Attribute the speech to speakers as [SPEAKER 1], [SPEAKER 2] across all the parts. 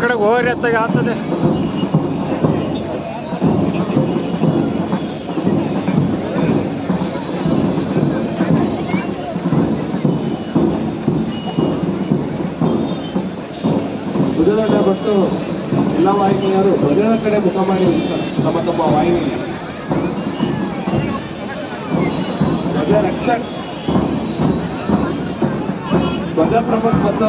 [SPEAKER 1] ಕಡೆ ಓವರ್ ಅತ್ತಾಗ, ಆಗ್ತದೆ.
[SPEAKER 2] ಎಲ್ಲ ವಾಹಿನಿಯರು ಭಜನ ಕಡೆ ಮುಖ ಮಾಡಿ ತಮ್ಮ ತಮ್ಮ ವಾಹಿನಿ ಧ್ವಜ ರಕ್ಷಕ್ ಧ್ವಜ ಪ್ರಮುಖ ಮತ್ತು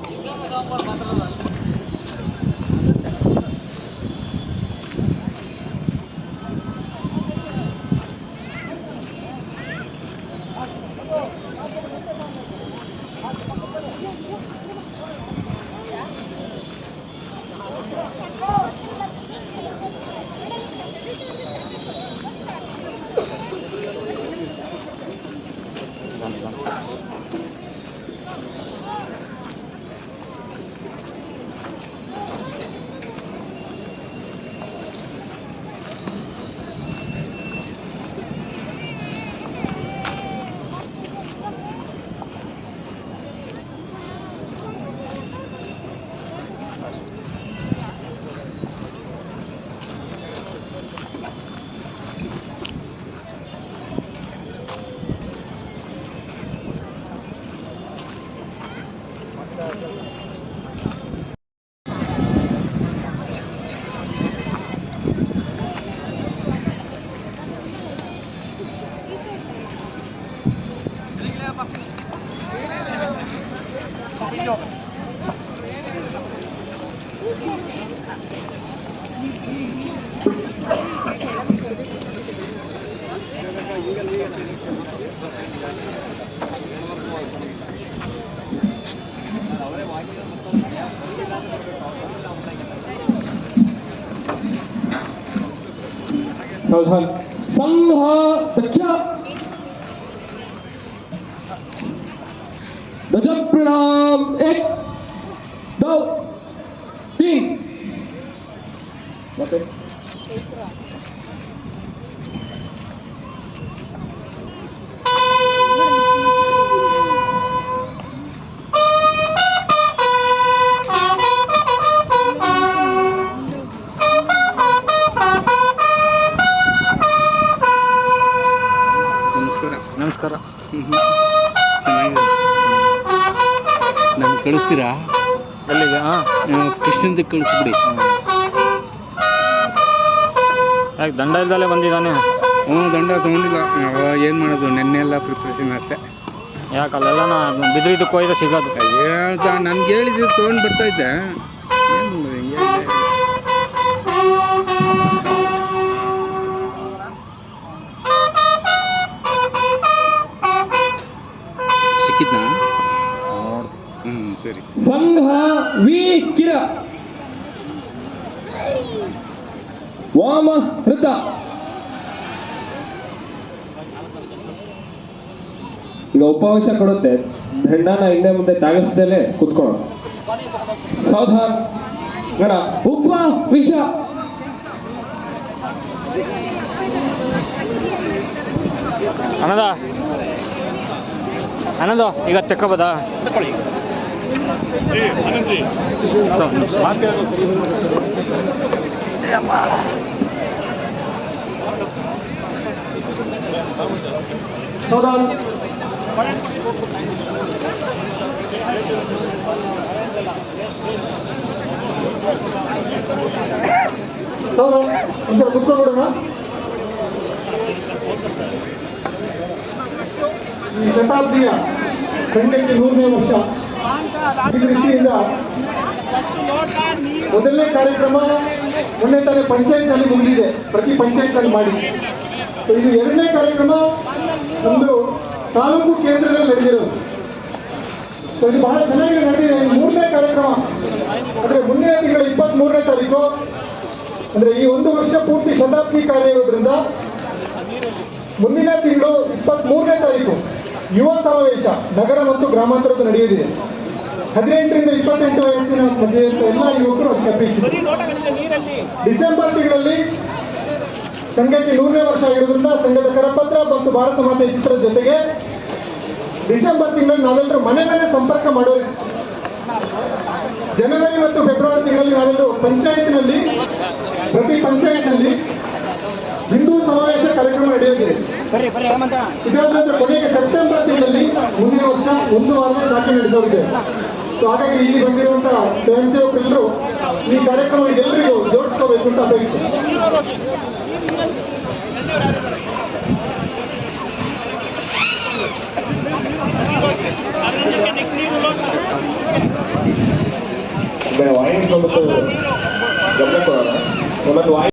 [SPEAKER 3] सावधान संघ प्रणाम। एक दो तीन।
[SPEAKER 2] ಕೃಷ್ಣಂದಕ್ಕೆ ಕಳಿಸ್ಬಿಡಿ.
[SPEAKER 1] ಯಾಕೆ ದಂಡ ಇಲ್ದಲೇ ಬಂದಿದ್ದಾನೆ?
[SPEAKER 2] ಹ್ಞೂ ದಂಡ ತೊಗೊಂಡಿಲ್ಲ. ಏನು ಮಾಡೋದು? ನೆನ್ನೆ ಎಲ್ಲ ಪ್ರಿಪ್ರೇಷನ್ ಅಷ್ಟೇ
[SPEAKER 1] ಯಾಕೆ ಅಲ್ಲೆಲ್ಲ ನಾನು ಬಿದ್ದಿದ್ದಕ್ಕೆ ಹೋಯ್ದ ಸಿಗೋದು?
[SPEAKER 2] ಏನು ನನ್ಗೆ ಹೇಳಿದ್ದು ತೊಗೊಂಡು ಬರ್ತಾ ಇದ್ದೆ.
[SPEAKER 3] ವಾಮ ಹೃತ ಈಗ ಉಪವಾಸ ಕೊಡುತ್ತೆ. ದಂಡನ ಹಿಂದೆ ಮುಂದೆ ತಾಗಿಸ್ದಲೇ ಕುತ್ಕೊಳ್ಳೋಣ. ಹೌದಾ? ಗಣ ಉಪ ವಿಷ.
[SPEAKER 1] ಅನದ. ಅನದ ಈಗ ತೆಕ್ಕೋಬೋದಾ?
[SPEAKER 3] ಸಾವಧಾನ್ ಸಾವಧಾನ್ ಒಂಥರ ಕುತ್ಕೊಂಡ್ಬಿಡೋಣ ಈ ಶತಾಬ್ದಿಯ ಖಂಡಕ್ಕೆ ನೂರನೇ ವರ್ಷ ಈ ದೃಷ್ಟಿಯಿಂದ ಮೊದಲನೇ ಕಾರ್ಯಕ್ರಮ ಮೊನ್ನೆ ತಾನೇ ಪಂಚಾಯತ್ನಲ್ಲಿ ಮುಗಿದಿದೆ ಪ್ರತಿ ಪಂಚಾಯತ್ನಲ್ಲಿ ಮಾಡಿ ಇದು ಎರಡನೇ ಕಾರ್ಯಕ್ರಮ ನಮ್ಮದು ತಾಲೂಕು ಕೇಂದ್ರದಲ್ಲಿ ನಡೆದಿರೋದು. ಇದು ಬಹಳ ಚೆನ್ನಾಗಿ ನಡೆದಿದೆ. ಮೂರನೇ ಕಾರ್ಯಕ್ರಮ, ಅಂದ್ರೆ ಮುಂದಿನ ತಿಂಗಳ ಇಪ್ಪತ್ತ್ ಮೂರನೇ ತಾರೀಕು, ಅಂದ್ರೆ ಈ ಒಂದು ವರ್ಷ ಪೂರ್ತಿ ಶತಾಬ್ದಿ ಕಾರ್ಯ ಇರೋದ್ರಿಂದ ಮುಂದಿನ ತಿಂಗಳು ಇಪ್ಪತ್ತ್ ಮೂರನೇ ತಾರೀಕು ಯುವ ಸಮಾವೇಶ ನಗರ ಮತ್ತು ಗ್ರಾಮಾಂತರದ ನಡೆಯಲಿದೆ ಹದಿನೆಂಟರಿಂದ ಇಪ್ಪತ್ತೆಂಟು ವಯಸ್ಸಿನ ಮಧ್ಯೆ ಎಲ್ಲ ಯುವಕರು ಅಪೇಕ್ಷಿತ ಡಿಸೆಂಬರ್ ತಿಂಗಳಲ್ಲಿ ಸಂಘಕ್ಕೆ ನೂರನೇ ವರ್ಷ ಆಗಿರೋದ್ರಿಂದ ಸಂಘದ ಕರಪತ್ರ ಮತ್ತು ಭಾರತ ಮಾತೆ ಚಿತ್ರದ ಜೊತೆಗೆ ಡಿಸೆಂಬರ್ ತಿಂಗಳಲ್ಲಿ ನಾವೆಲ್ಲರೂ ಮನೆ ಮನೆ ಸಂಪರ್ಕ ಮಾಡೋದು ಜನವರಿ ಮತ್ತು ಫೆಬ್ರವರಿ ತಿಂಗಳಲ್ಲಿ ನಾವೆಲ್ಲರೂ ಪಂಚಾಯತ್ನಲ್ಲಿ ಪ್ರತಿ ಪಂಚಾಯತ್ನಲ್ಲಿ ಹಿಂದೂ ಸಮಾವೇಶ ಕಾರ್ಯಕ್ರಮ ನಡೆಯುತ್ತಿದೆ ಇದರ ಕೊನೆಗೆ ಸೆಪ್ಟೆಂಬರ್ ತಿಂಗಳಲ್ಲಿ ಮುಂದಿನ ವರ್ಷ ಒಂದು ವಾರ ಶಾಖೆ ನಡೆಸೋದಿದೆ ಸೊ ಹಾಗಾಗಿ ಇಲ್ಲಿ ಬಂದಿರುವಂತಹ ಸ್ವಯಂ ಸೇವಕರೆಲ್ಲರೂ ಈ ಕಾರ್ಯಕ್ರಮ ಎಲ್ಲರಿಗೂ ಜೋಡಿಸ್ಕೋಬೇಕು ಅಂತ ಅಪೇಕ್ಷೆ.
[SPEAKER 2] ವಾಹಿನಿ ಗಮನ ಕೊಡೋಣ ಒಂದೊಂದು ವಾಹಿನಿ